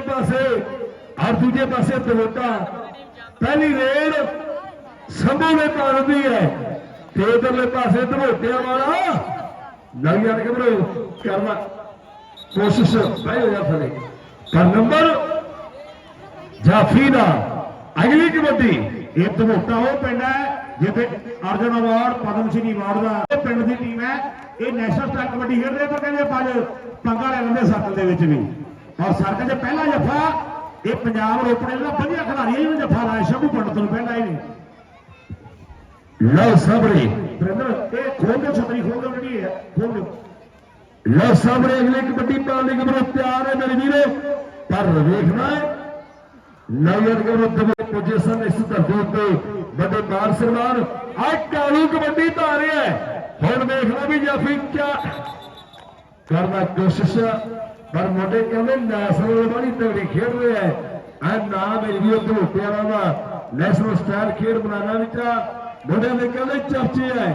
ਪਾਸੇ ਔਰ ਦੂਜੇ ਪਾਸੇ ਦਵੋਟਾ। ਪਹਿਲੀ ਰੇਡ ਸੰਭੂ ਨੇ ਪਾਉਂਦੀ ਹੈ। ਤੇ ਇਧਰਲੇ ਪਾਸੇ ਦਵੋਟਿਆਂ ਵਾਲਾ। ਨਵੀਆਂ ਕਿਬਰੋ ਕਰਨਾ ਕੋਸ਼ਿਸ਼ ਭਾਈ ਜਾ ਥਲੇ ਪਰ ਨੰਬਰ ਜਾਫੀ ਦਾ। ਅਗਲੀ ਕਬੱਡੀ, ਇਹ ਧਮੋਟਾ ਉਹ ਪਿੰਡ ਹੈ ਜਿੱਥੇ ਅਰਜਨ ਅਵਾਰਡ, ਪਦਮ ਸ਼੍ਰੀ ਅਵਾਰਡ ਦਾ ਇਹ ਪਿੰਡ ਦੀ ਟੀਮ ਹੈ। ਇਹ ਨੈਸ਼ਨਲ ਸਟਾਰ ਕਬੱਡੀ ਖੇਡਦੇ ਆ ਕਹਿੰਦੇ ਪੰਜ ਪੰਗਾ ਲੈ ਲੈਂਦੇ ਸੱਤ ਦੇ ਵਿੱਚ ਵੀ। ਔਰ ਸਰਕਲ 'ਚ ਪਹਿਲਾ ਜੱਫਾ ਇਹ ਪੰਜਾਬ ਰੋਪੜੇ ਦਾ ਵਧੀਆ ਖਿਡਾਰੀ ਹੈ ਜਿਹਨੇ ਜੱਫਾ ਲਾਇਆ ਸ਼ੰਭੂ ਪੰਡਤ ਤੋਂ ਪਹਿਲਾਂ ਇਹਨੇ ਲਓ ਸਾਹਮਣੇ। ਬ੍ਰਿੰਦਰ ਇਹ ਖੋਲ ਕੇ ਛਤਰੀ ਖੋਲ ਕੇ ਜਿਹੜੀ ਹੈ ਖੋਲ ਦਿਓ। ਲਓ ਸਾਹਮਣੇ ਅਗਲੀ ਕਬੱਡੀ ਪਾਉਣ ਲਈ ਕਬਰੋ ਤਿਆਰ ਹੈ ਮੇਰੇ ਵੀਰੋ। ਪਰ ਵੇਖਣਾ ਹੈ ਨਵੀਂ ਕਬਰੋ ਦਵੇ ਪੁੱਜੇ ਸਨ ਇਸ ਧਰਤੀ ਉੱਤੇ ਵੱਡੇ ਮਾਰ ਸਨਮਾਨ। ਆ ਕਾਲੂ ਕਬੱਡੀ ਧਾ ਰਿਹਾ ਹੈ। ਹੁਣ ਵੇਖਣਾ ਵੀ ਜਾਫੀ ਕਿਆ ਕਰਨਾ ਕੋਸ਼ਿਸ਼ ਪਰ ਮੋਢੇ ਕਹਿੰਦੇ ਨੈਸ਼ਨਲ ਬੜੀ ਤਗੜੀ ਖੇਡ ਰਿਹਾ ਹੈ ਆ ਨਾਮ ਮੇਰੇ ਵੀਰੋ ਧੋਤੇ ਵਾਲਾ ਦਾ ਨੈਸ਼ਨਲ ਸਟਾਰ ਖੇਡ ਬਣਾਉਣਾ ਵਿੱਚ ਮੋਢੇ ਦੇ ਕਹਿੰਦੇ ਚਰਚੇ ਹੈ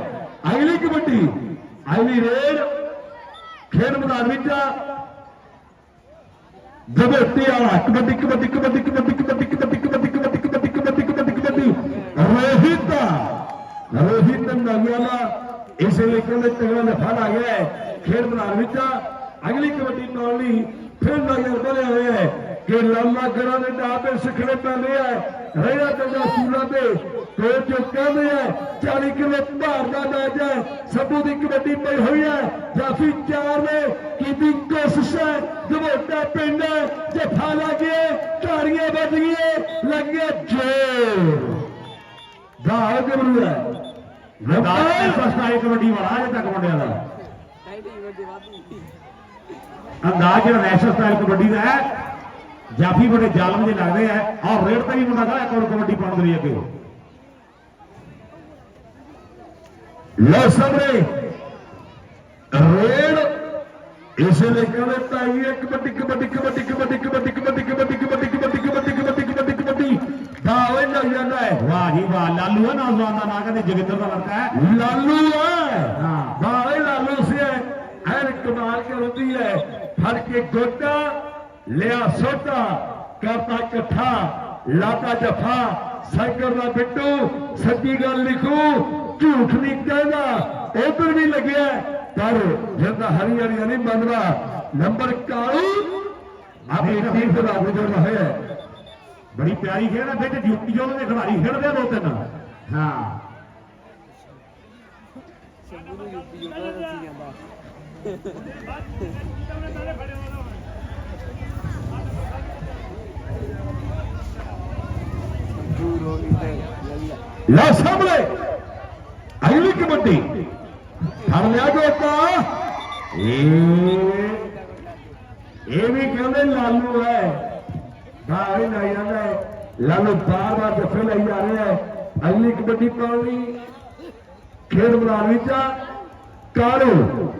ਅਗਲੀ ਕਬੱਡੀ ਅਗਲੀ ਰੇਡ ਖੇਡ ਮੈਦਾਨ ਵਿੱਚ ਦਬੋਤੀ ਵਾਲਾ ਕਬੱਡੀ ਕਬੱਡੀ ਕਬੱਡੀ ਕਬੱਡੀ ਕਬੱਡੀ ਕਬੱਡੀ ਕਬੱਡੀ ਕਬੱਡੀ ਕਬੱਡੀ ਕਬੱਡੀ ਕਬੱਡੀ ਕਬੱਡੀ ਰੋਹਿਤ ਰੋਹਿਤ ਨਗਿਆਲਾ ਇਸੇ ਲਈ ਕਹਿੰਦੇ ਤਗੜਾ ਨਫਾ ਆ ਗਿਆ ਖੇਡ ਮੈਦਾਨ ਵਿੱਚ ਅਗਲੀ ਕਬੱਡੀ ਪਾਉਣ ਲਈ ਫਿਰ ਨਜ਼ਰ ਬਣੇ ਹੋਏ ਹੈ ਕਿ ਲਾਮਾ ਗਰਾਂ ਦੇ ਡਾਬੇ ਸਿੱਖਣੇ ਪੈਂਦੇ ਆ। ਰਹਿਣਾ ਪੈਂਦਾ ਸੂਲਾਂ ਤੇ ਤੇ ਜੋ ਕਹਿੰਦੇ ਆ 40 ਕਿਲੋ ਭਾਰ ਦਾ ਮੈਚ ਹੈ ਸਭੂ ਦੀ ਕਬੱਡੀ ਪਈ ਹੋਈ ਹੈ। ਜਾਫੀ ਚਾਰ ਨੇ ਕੀਤੀ ਕੋਸ਼ਿਸ਼ ਹੈ ਦਵੋਟਾ ਪਿੰਡ ਜੱਫਾ ਲੱਗੇ ਧਾਰੀਆਂ ਵੱਜ ਗਈਆਂ ਲੱਗਿਆ ਜੋਰ। ਗਾਲ ਗਬਰੂ ਹੈ। ਨੈਸ਼ਨਲ ਸਟਾਰ ਕਬੱਡੀ ਵਾਲਾ ਅਜੇ ਤੱਕ ਮੁੰਡਿਆਂ ਦਾ। ਅੰਦਾਜ਼ ਜਿਹੜਾ ਨੈਸ਼ਨਲ ਸਟਾਈਲ ਕਬੱਡੀ ਦਾ ਹੈ ਜਾਫੀ ਬੜੇ ਜ਼ਾਲਮ ਜਿਹੇ ਲੱਗਦੇ ਆ ਔਰ ਰੇਡ ਤੇ ਵੀ ਮੁੰਡਾ ਖੜਾ ਹੋਰ ਕਬੱਡੀ ਪਾਉਣ ਦੇ ਅੱਗੇ ਲਓ ਸਾਹਮਣੇ ਰੇਡ ਇਸੇ ਲਈ ਕਹਿੰਦੇ ਤਾਈ ਹੈ ਕਬੱਡੀ ਕਬੱਡੀ ਕਬੱਡੀ ਕਬੱਡੀ ਕਬੱਡੀ ਕਬੱਡੀ ਕਬੱਡੀ ਕਬੱਡੀ ਕਬੱਡੀ ਕਬੱਡੀ ਕਬੱਡੀ ਕਬੱਡੀ ਕਬੱਡੀ ਦਾ ਓਏ ਲੱਗ ਜਾਂਦਾ ਹੈ ਵਾਹ ਜੀ ਵਾਹ ਲਾਲੂ ਹੈ ਨੌਜਵਾਨ ਦਾ ਨਾਂ ਕਹਿੰਦੇ ਜਗਿੰਦਰ ਦਾ ਲੜਕਾ ਹੈ ਲਾਲੂ ਹੈ ਹਾਂ। ਵਾਹ ਓਏ ਲਾਲੂ ਸੇ ਐਨ ਕਮਾਲ ਕਰਦੀ ਹੈ ਫੜ ਕੇ ਗੋਟਾ ਲਿਆ ਸੋਟਾ ਕਰਤਾ ਇਕੱਠਾ ਲਾਤਾ ਜਫਾ ਸੰਗਰ ਦਾ ਬਿੱਟੂ ਸੱਚੀ ਗੱਲ ਲਿਖੂ ਝੂਠ ਨਹੀਂ ਕਹਿੰਦਾ ਉਧਰ ਵੀ ਲੱਗਿਆ ਪਰ ਜਿੰਦਾ ਹਰੀਆਣੀ ਨਹੀਂ ਮੰਨਦਾ। ਨੰਬਰ ਕਾਲੂ ਆਪਣੀ ਟੀਮ ਦਾ ਗੁਜ਼ਰ ਹੋਇਆ ਹੈ। ਬੜੀ ਪਿਆਰੀ ਖੇਡ ਹੈ ਵਿੱਚ ਯੂਪੀ ਜੋਨ ਦੇ ਖਿਡਾਰੀ ਖੇਡਦੇ ਆ ਦੋ ਤਿੰਨ। ਹਾਂ। ਲੈ ਸਾਹਮਣੇ। ਅਗਲੀ ਕਬੱਡੀ। ਫੜ ਲਿਆ ਗੋਤਾ ਇਹ ਵੀ ਕਹਿੰਦੇ ਲਾਲੂ ਹੈ। ਬਾਹਰ ਨਹੀਂ ਜਾਂਦਾ ਲਾਲੂ ਬਾਰ ਬਾਰ ਜੱਫੇ ਲਈ ਜਾ ਰਿਹਾ ਹੈ। ਅਗਲੀ ਕਬੱਡੀ ਪਾਉਣ ਲਈ ਖੇਡ ਮੈਦਾਨ ਵਿੱਚ ਕਾਲੂ।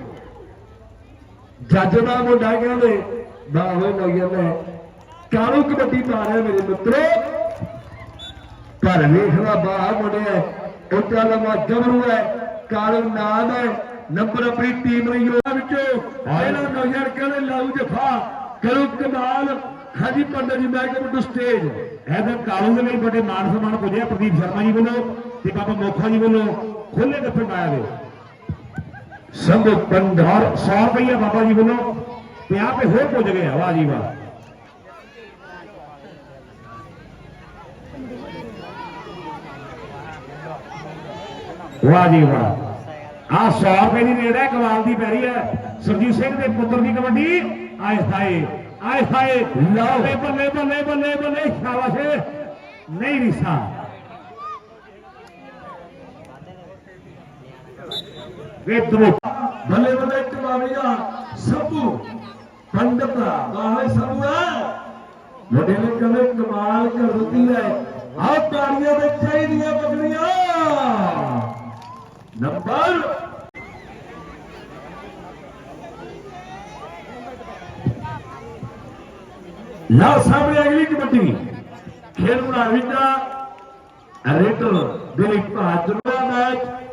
ਜੱਜ ਦਾ ਮੁੰਡਾ ਕਹਿੰਦੇ ਬਾਹਰ ਨਹੀਂ ਜਾਂਦਾ। ਹੈ। ਕਾਲੂ ਕਬੱਡੀ ਪਾ ਰਿਹਾ ਮੇਰੇ ਮਿੱਤਰੋ? ਪਰ ਵੇਖਣਾ ਬਾਹਰ ਮੁੰਡਿਆ ਉੱਚਾ ਲੰਮਾ ਜਬਰੂ ਹੈ ਕਾਲੂ ਨਾਮ ਹੈ ਨੰਬਰ ਆਪਣੀ ਟੀਮ ਲਈ ਉਹਨਾਂ ਵਿੱਚੋਂ। ਪਹਿਲਾ ਨੌਜਵਾਨ ਕਹਿੰਦੇ ਲਾਊ ਜਫਾ ਕਰੂ ਕਮਾਲ ਹਾਜੀ ਪੰਡਤ ਜੀ ਵੈਲਕਮ ਟੂ ਸਟੇਜ। ਇਹਦੇ ਕਾਲੂ ਦੇ ਲਈ ਵੱਡੇ ਮਾਨ ਸਨਮਾਨ ਪੁੱਜਿਆ ਪ੍ਰਦੀਪ ਸ਼ਰਮਾ ਜੀ ਵੱਲੋਂ ਤੇ ਬਾਬਾ ਮੋਖਾ ਜੀ ਵੱਲੋਂ। ਖੁੱਲੇ ਗੱਫੇ ਪਾਇਆ ਦੇ ਸੰਭੂ ਪੰਡਾਰ 100 ਰੁਪਈਆ ਬਾਬਾ ਜੀ ਵੱਲੋਂ। 50 ਤੇ ਹੋਰ ਪੁੱਜ ਗਏ ਆ, ਵਾਹ ਜੀ ਵਾਹ। ਵਾਹ ਜੀ ਵਾਹ। ਆ 100 ਰੁਪਏ ਦੀ ਰੇਡ ਹੈ ਕਮਾਲ ਦੀ ਪੈ ਰਹੀ ਹੈ। ਸਰਜੀਤ ਸਿੰਘ ਦੇ ਪੁੱਤਰ ਦੀ ਕਬੱਡੀ। ਆਏ ਹਾਏ ਆਏ ਹਾਏ। ਲਓ। ਬੱਲੇ ਬੱਲੇ ਬੱਲੇ ਬੱਲੇ ਬੱਲੇ। ਸ਼ਾਬਾਸ਼। ਨਹੀਂ ਰਿਸਾ ਵੇਦਰੂ ਭਲੇ ਬਲੇ ਟਿਮਾਵੀਆ ਸਭੂ। ਪੰਡਤਾ ਵਾਹੇ ਸਭੂਆ ਮੁੰਡੇ ਨੇ ਕਦੇ ਕਮਾਲ ਕਰ ਦਿੱਤੀ ਹੈ। ਆਹ ਤਾੜੀਆਂ ਦੇ ਚਾਹੀਦੀਆਂ ਬੱਕਰੀਆਂ ਨੰਬਰ। ਲਓ ਸਾਹਮਣੇ ਅਗਲੀ ਕਬੱਡੀ ਖੇਡ ਬਣਾ ਵਿੰਡਾ ਰੇਟਰ ਦਿਲੀਪ ਭਾਜਪਾ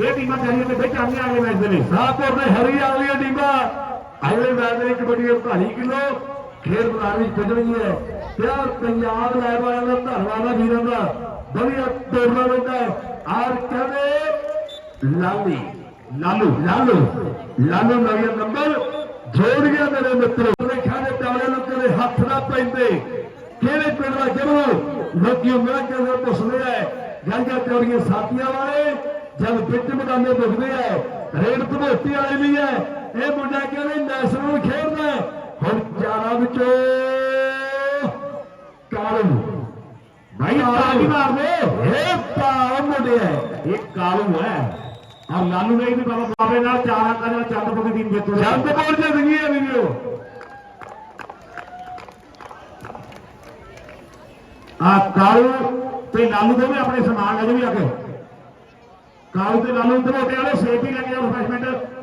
ਇਹ ਟੀਮਾਂ ਚਾਹੀਏ ਤੇ ਵਿੱਚ ਆਉਂਦੀਆਂ ਅਗਲੇ ਮੈਚ ਦੇ ਲਈ। ਸਾਹਪੁਰ ਦੇ ਹਰੀ ਵਾਲੀਆਂ ਟੀਮਾਂ। ਅਗਲੇ ਮੈਚ ਦੇ ਕਬੱਡੀ 48 ਕਿਲੋ। ਖੇਡ ਮੈਦਾਨ ਵਿੱਚ ਪੁੱਜਣਗੀਆਂ ਪਿਆਰ ਪੰਜਾਬ ਲੈ ਵਾਲਿਆਂ ਦਾ ਧੰਨਵਾਦ ਹੈ ਵੀਰਾਂ ਦਾ। ਵਧੀਆ ਟੂਰਨਾਮੈਂਟ ਹੈ। ਆਰ ਕਹਿੰਦੇ, ਲਾਲੀ। ਲਾਲੂ ਲਾਲੂ। ਲਾਲੂ ਨਵੀਂ ਨੰਬਰ। ਜੋੜ ਗਿਆ ਮੇਰੇ ਮਿੱਤਰੋ। ਦੇਖਾਂ ਦੇ ਟਾਲੇ ਨੂੰ ਕਦੇ ਹੱਥ ਨਾ ਪੈਂਦੇ। ਕਿਹੜੇ ਪਿੰਡ ਦਾ ਜਮੂ? ਲੋਕੀ ਮੇਰਾ ਕਹਿੰਦੇ ਪੁੱਛਦੇ ਐ ਗੰਗਾ ਚੋਰੀਆਂ ਸਾਥੀਆਂ ਵਾਲੇ ਜਦ ਵਿੱਚ ਮਦਾਨੇ ਦੁਖਦੇ ਐ ਰੇਡ ਧਮੋਤੀ ਵਾਲੇ ਵੀ ਐ ਇਹ ਮੁੰਡਾ ਕਹਿੰਦੇ ਨੈਸ਼ਨਲ ਖੇਡਦਾ। ਹੁਣ ਚਾਰਾਂ ਵਿੱਚੋਂ ਕਾਲੂ। ਭਾਈ ਤਾਲੀ ਮਾਰ ਦੇ। ਇਹ ਪਾ ਮੁੰਡਿਆ ਇਹ ਕਾਲੂ ਹੈ। ਔਰ ਲਾਲੂ ਨੇ ਵੀ ਬਾਬਾ ਬਾਬੇ ਨਾਲ ਚਾਰ ਨਾਲ ਚੰਦਪੁਰ ਦੀ ਜਿੱਤੂ ਜੰਦ ਬੋਲ ਜਿੰਦਗੀ ਹੈ ਵੀਡੀਓ ਆ ਕਾਲੂ ਤੇ ਲਾਲੂ ਦੋਵੇਂ ਆਪਣੇ ਸਮਾਨ ਅਜੇ ਵੀ ਆ ਕੇ। ਕਾਲੂ ਤੇ ਲਾਲੂ ਧਮੋਟੇ ਵਾਲੇ ਸੇਫ ਹੀ ਲੈ ਕੇ ਜਾਓ ਰਿਫਰੈਸ਼ਮੈਂਟ